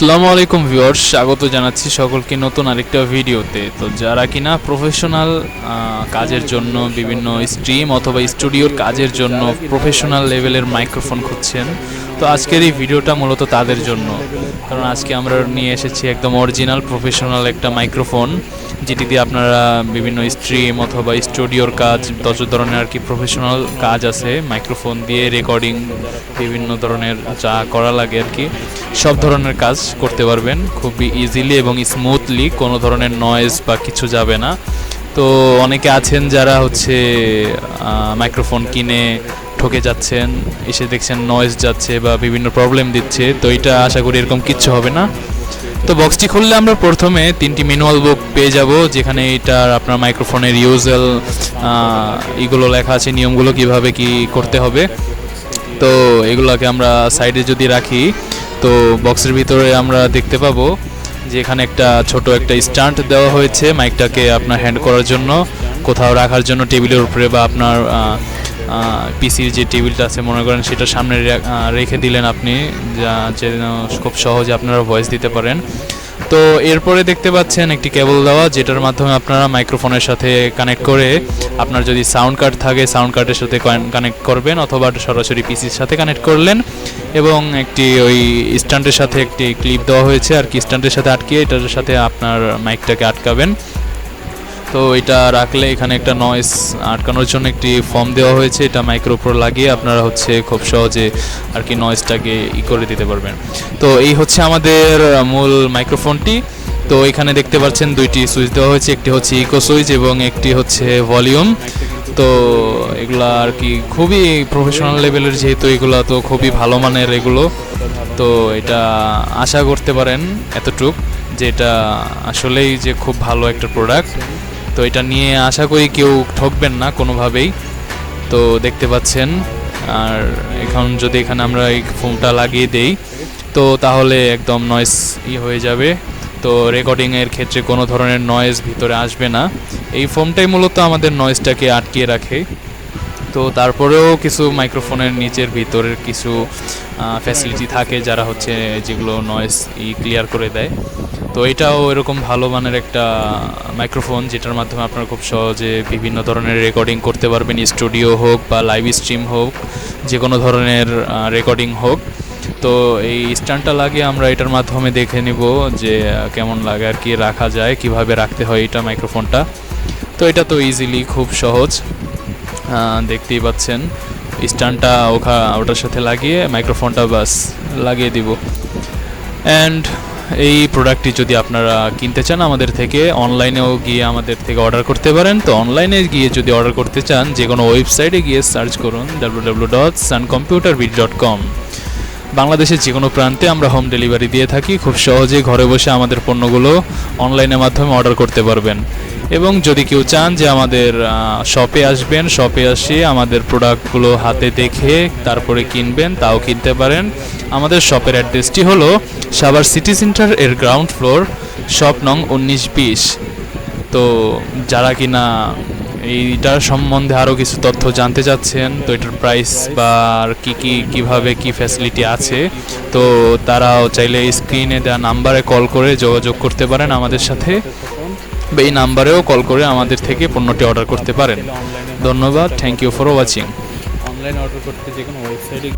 আসসালামু আলাইকুম ভিউয়ার্স, স্বাগত জানাচ্ছি সকলকে নতুন আরেকটা ভিডিওতে। তো যারা কিনা প্রফেশনাল কাজের জন্য বিভিন্ন স্ট্রিম অথবা স্টুডিওর কাজের জন্য প্রফেশনাল লেভেলের মাইক্রোফোন খুঁজছেন তো আজকের এই ভিডিওটা মূলত তাদের জন্য। কারণ আজকে আমরা নিয়ে এসেছি একদম অরিজিনাল প্রফেশনাল একটা মাইক্রোফোন যেটি দিয়ে আপনারা বিভিন্ন স্ট্রিম অথবা স্টুডিওর কাজ যত ধরনের আর কি প্রফেশনাল কাজ আছে মাইক্রোফোন দিয়ে রেকর্ডিং বিভিন্ন ধরনের যা করা লাগে আর কি, সব ধরনের কাজ করতে পারবেন, খুবই ইজিলি এবং স্মুথলি কোনো ধরনের নয়েজ বা কিছু যাবে না। তো অনেকে আছেন যারা হচ্ছে মাইক্রোফোন কিনে ঠকে যাচ্ছেন, এসে দেখছেন নয়েজ যাচ্ছে বা বিভিন্ন প্রবলেম দিচ্ছে, তো এটা আশা করি এরকম কিচ্ছু হবে না। তো বক্সটি খুললে আমরা প্রথমে তিনটি ম্যানুয়াল বুক পেয়ে যাব, যেখানে এটার আপনার মাইক্রোফোনের ইউজুয়াল এগুলো লেখা আছে, নিয়মগুলো কীভাবে কি করতে হবে। তো এগুলোকে আমরা সাইডে যদি রাখি, তো বক্সের ভিতরে আমরা দেখতে পাবো যে এখানে একটা ছোট একটা স্ট্যান্ড দেওয়া হয়েছে মাইকটাকে আপনার হ্যান্ড করার জন্য, কোথাও রাখার জন্য টেবিলের উপরে বা আপনার পিসির যে টেবিলটা আছে, মনে করেন সেটা সামনে রেখে দিলেন আপনি, যা যেন খুব সহজে আপনারা ভয়েস দিতে পারেন। তো এরপরে দেখতে পাচ্ছেন একটি কেবল দেওয়া, যেটার মাধ্যমে আপনারা মাইক্রোফোনের সাথে কানেক্ট করে আপনার যদি সাউন্ড কার্ড থাকে সাউন্ড কার্ডের সাথে কানেক্ট করবেন অথবা সরাসরি পিসির সাথে কানেক্ট করলেন। এবং একটি ওই স্ট্যান্ডের সাথে একটি ক্লিপ দেওয়া হয়েছে, আর কি স্ট্যান্ডের সাথে আটকিয়ে এটার সাথে আপনার মাইকটাকে আটকাবেন। তো এটা রাখলে এখানে একটা নয়েস আটকানোর জন্য একটি ফর্ম দেওয়া হয়েছে। এটা মাইক্রোর উপর লাগিয়ে আপনারা হচ্ছে খুব সহজে আর কি নয়েজটাকে ই করে দিতে পারবেন। তো এই হচ্ছে আমাদের মূল মাইক্রোফোনটি তো এখানে দেখতে পাচ্ছেন দুইটি সুইচ দেওয়া হয়েছে। একটি হচ্ছে ইকো সুইচ এবং একটি হচ্ছে ভলিউম তো এগুলা আর কি খুবই প্রফেশনাল লেভেলের যেহেতু এগুলো তো খুবই ভালো মানের এগুলো। তো এটা আশা করতে পারেন এতটুক যে এটা আসলেই যে খুব ভালো একটা প্রোডাক্ট তো এটা নিয়ে আশা করি কেউ ঠকবেন না কোনোভাবেই। তো দেখতে পাচ্ছেন, আর এখন যদি এখানে আমরা এই ফোনটা লাগিয়ে দেই, তো তাহলে একদম নয়েস ই হয়ে যাবে। তো রেকর্ডিংয়ের ক্ষেত্রে কোনো ধরনের নয়েজ ভিতরে আসবে না। এই ফোনটাই মূলত আমাদের নয়েজটাকে আটকিয়ে রাখে। তো তারপরেও কিছু মাইক্রোফোনের নিচের ভিতরের কিছু ফ্যাসিলিটি থাকে যারা হচ্ছে যেগুলো নয়েজ ই ক্লিয়ার করে দেয়। তো এটাও এরকম ভালো মানের একটা মাইক্রোফোন যেটার মাধ্যমে আপনারা খুব সহজে বিভিন্ন ধরনের রেকর্ডিং করতে পারবেন স্টুডিও হোক বা লাইভ স্ট্রিম হোক যে কোনো ধরনের রেকর্ডিং হোক। তো এই স্ট্যান্ডটা লাগিয়ে আমরা এটার মাধ্যমে দেখে নিব যে কেমন লাগে আর কি রাখা যায়, কীভাবে রাখতে হয় এটা মাইক্রোফোনটা তো এটা তো ইজিলি খুব সহজ। দেখতেই পাচ্ছেন, স্ট্যান্ডটা ওখা ওটার সাথে লাগিয়ে মাইক্রোফোনটা বাস লাগিয়ে দিব। অ্যান্ড এই প্রোডাক্টটি যদি আপনারা কিনতে চান আমাদের থেকে অনলাইনেও গিয়ে আমাদের থেকে অর্ডার করতে পারেন। তো অনলাইনে গিয়ে যদি অর্ডার করতে চান, যে কোনো ওয়েবসাইটে গিয়ে সার্চ করুন W W dot computer bit dot com বাংলাদেশের যে কোনো প্রান্তে আমরা হোম ডেলিভারি দিয়ে থাকি। খুব সহজে ঘরে বসে আমাদের পণ্যগুলো অনলাইনের মাধ্যমে অর্ডার করতে পারবেন। এবং যদি কেউ চান যে আমাদের শপে আসবেন শপে আসে আমাদের প্রোডাক্টগুলো হাতে দেখে তারপরে কিনবেন, তাও কিনতে পারেন। আমাদের শপের অ্যাড্রেসটি হলো সাভার সিটি সেন্টার এর গ্রাউন্ড ফ্লোর, শপ নং উনিশ বিশ। তো যারা কিনা এইটার সম্বন্ধে আরও কিছু তথ্য জানতে চাচ্ছেন, তো এটার প্রাইস বা আর কী কী, কীভাবে কী ফ্যাসিলিটি আছে, তো তারাও চাইলে স্ক্রিনে দেওয়া নাম্বারে কল করে যোগাযোগ করতে পারেন আমাদের সাথে বা এই নাম্বারেও কল করে আমাদের থেকে পণ্যটি অর্ডার করতে পারেন। ধন্যবাদ thank you for watching online order করতে যে কোনো ওয়েবসাইটে